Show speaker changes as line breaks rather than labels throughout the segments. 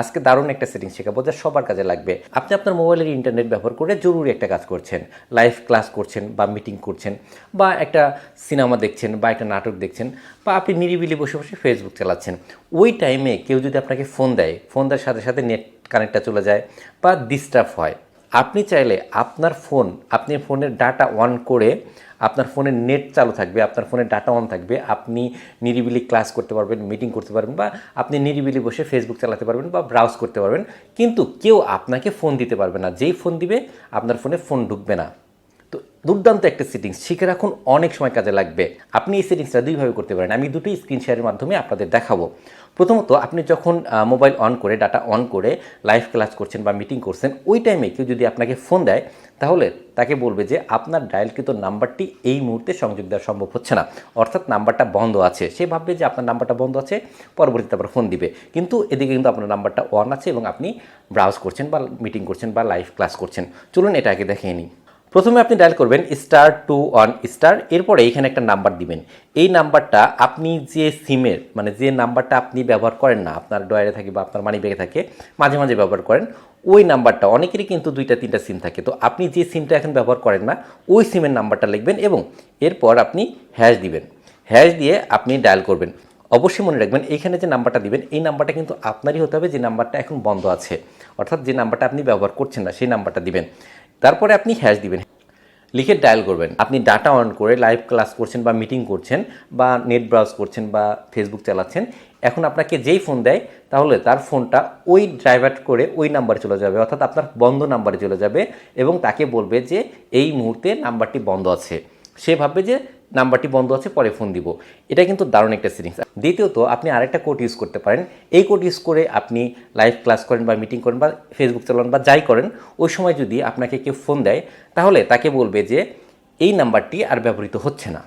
আজকে দারুণ একটা সেটিং শেখাবো যা সবার কাজে লাগবে। আপনি আপনার মোবাইলের ইন্টারনেট ব্যবহার করে জরুরি একটা কাজ করছেন। লাইভ ক্লাস করছেন বা মিটিং করছেন বা একটা সিনেমা দেখছেন বা একটা নাটক দেখছেন বা আপনি নিরিবিলি বসে বসে ফেসবুক চালাচ্ছেন। ওই টাইমে কেউ যদি আপনাকে ফোন দেয় ফোন দেওয়ার সাথে সাথে নেট কানেক্টটা চলে যায় বা ডিস্টার্ব হয়। আপনি চাইলে আপনার ফোন আপনি ফোনের ডাটা অন করে আপনার ফোনের নেট চালু থাকবে, আপনার ফোনে ডাটা অন থাকবে, আপনি নিরিবিলি ক্লাস করতে পারবেন মিটিং করতে পারবেন বা আপনি নিরিবিলি বসে ফেসবুক চালাতে পারবেন বা ব্রাউজ করতে পারবেন। কিন্তু কেউ আপনাকে ফোন দিতে পারবে না। যেই ফোন দিবে, আপনার ফোনে ফোন ঢুকবে না। দুর্দান্ত একটা সেটিংস শিখে রাখুন, অনেক সময় কাজে লাগবে। আপনি এই সেটিংসটা দুইভাবে করতে পারেন। আমি দুটোই স্ক্রিন শেয়ারের মাধ্যমে আপনাদের দেখাবো। প্রথমত, আপনি যখন মোবাইল অন করে ডাটা অন করে লাইভ ক্লাস করছেন বা মিটিং করছেন, ওই টাইমে কেউ যদি আপনাকে ফোন দেয়, তাহলে তাকে বলবে যে, আপনার ডায়ালকৃত নাম্বারটি এই মুহূর্তে সংযোগ দেওয়া সম্ভব হচ্ছে না। অর্থাৎ নাম্বারটা বন্ধ আছে। সে ভাববে যে, আপনার নাম্বারটা বন্ধ আছে। পরবর্তীতে আবার ফোন দিবে। কিন্তু এদিকে কিন্তু আপনার নাম্বারটা অন আছে এবং আপনি ব্রাউজ করছেন বা মিটিং করছেন বা লাইভ ক্লাস করছেন। চলুন এটা আগে দেখে নিই। প্রথমে আপনি ডায়াল করবেন স্টার টু ওয়ান স্টার এরপরে এইখানে একটা নাম্বার দিবেন। এই নাম্বারটা আপনি যে সিমের মানে যে নাম্বারটা আপনি ব্যবহার করেন না, আপনার ডয়ারে থাকে বা আপনার মানি ব্যাগে থাকে, মাঝে মাঝে ব্যবহার করেন, ওই নাম্বারটা অনেকেরই কিন্তু দুইটা, তিনটা সিম থাকে। তো আপনি যে সিমটা এখন ব্যবহার করেন না, ওই সিমের নাম্বারটা লিখবেন এবং এরপর আপনি হ্যাশ দিবেন। হ্যাশ দিয়ে আপনি ডায়াল করবেন। অবশ্যই মনে রাখবেন এইখানে যে নাম্বারটা দিবেন, এই নাম্বারটা কিন্তু আপনারই হতে হবে, যে নাম্বারটা এখন বন্ধ আছে। অর্থাৎ যে নাম্বারটা আপনি ব্যবহার করছেন না, সেই নাম্বারটা দিবেন। তারপরে আপনি হ্যাশ দিবেন। লিখে ডায়াল করবেন। আপনি ডাটা অন করে লাইভ ক্লাস করছেন বা মিটিং করছেন বা নেট ব্রাউজ করছেন বা ফেসবুক চালাচ্ছেন, এখন আপনাকে যেই ফোন দেয়, তাহলে তার ফোনটা ওই ড্রাইভার করে ওই নাম্বারে চলে যাবে, অর্থাৎ আপনার বন্ধ নাম্বারে চলে যাবে এবং তাকে বলবে যে, এই মুহূর্তে নাম্বারটি বন্ধ আছে। সে ভাববে যে নাম্বারটি বন্ধ আছে, পরে ফোন দিব। এটা কিন্তু দারুণ একটা সেটিংস দ্বিতীয়ত, আপনি আরেকটা কোড ইউজ করতে পারেন। এই কোড ইউজ করে আপনি লাইভ ক্লাস করেন বা মিটিং করেন বা ফেসবুক চালান বা যাই করেন, ওই সময় যদি আপনাকে কেউ ফোন দেয়, তাহলে তাকে বলবে যে, এই নাম্বারটি আর ব্যবহৃত হচ্ছে না।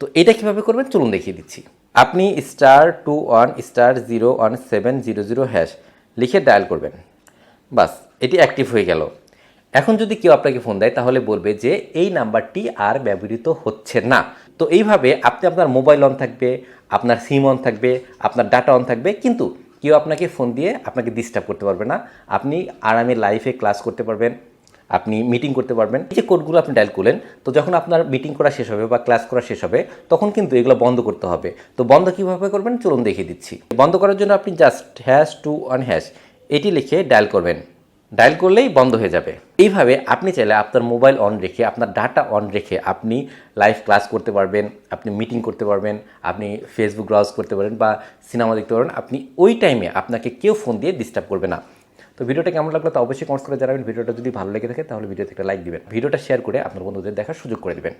তো এটা কীভাবে করবেন? চলুন দেখিয়ে দিচ্ছি। আপনি star two one star zero one seven zero zero hash লিখে ডায়াল করবেন। বাস, এটি অ্যাক্টিভ হয়ে গেল। এখন যদি কেউ আপনাকে ফোন দেয়, তাহলে বলবে যে, এই নাম্বারটি আর ব্যবহৃত হচ্ছে না। তো এইভাবে আপনি আপনার মোবাইল অন থাকবে, আপনার সিম অন থাকবে, আপনার ডাটা অন থাকবে, কিন্তু কেউ আপনাকে ফোন দিয়ে আপনাকে ডিস্টার্ব করতে পারবে না। আপনি আরামে লাইফে ক্লাস করতে পারবেন, আপনি মিটিং করতে পারবেন। এই যে কোডগুলো আপনি ডায়াল করলেন, তো যখন আপনার মিটিং করা শেষ হবে বা ক্লাস করা শেষ হবে, তখন কিন্তু এগুলো বন্ধ করতে হবে। তো বন্ধ কীভাবে করবেন? চলুন দেখিয়ে দিচ্ছি। বন্ধ করার জন্য আপনি just hash two one hash এটি লিখে ডায়াল করবেন। ডায়াল করলেই বন্ধ হয়ে যাবে। এইভাবে আপনি চাইলে আপনার মোবাইল অন রেখে, আপনার ডাটা অন রেখে আপনি লাইভ ক্লাস করতে পারবেন, আপনি মিটিং করতে পারবেন, আপনি ফেসবুক ব্রাউজ করতে পারেন বা সিনেমা দেখতে পারবেন আপনি ওই টাইমে আপনাকে কেউ ফোন দিয়ে ডিস্টার্ব করবে না। তো ভিডিওটা কেমন লাগল তা অবশ্যই কমেন্টস করে জানাবেন। ভিডিওটা যদি ভালো লেগে থাকে তাহলে ভিডিওতে একটা লাইক দিবেন। ভিডিওটা শেয়ার করে আপনার বন্ধুদের দেখার সুযোগ করে দিবেন।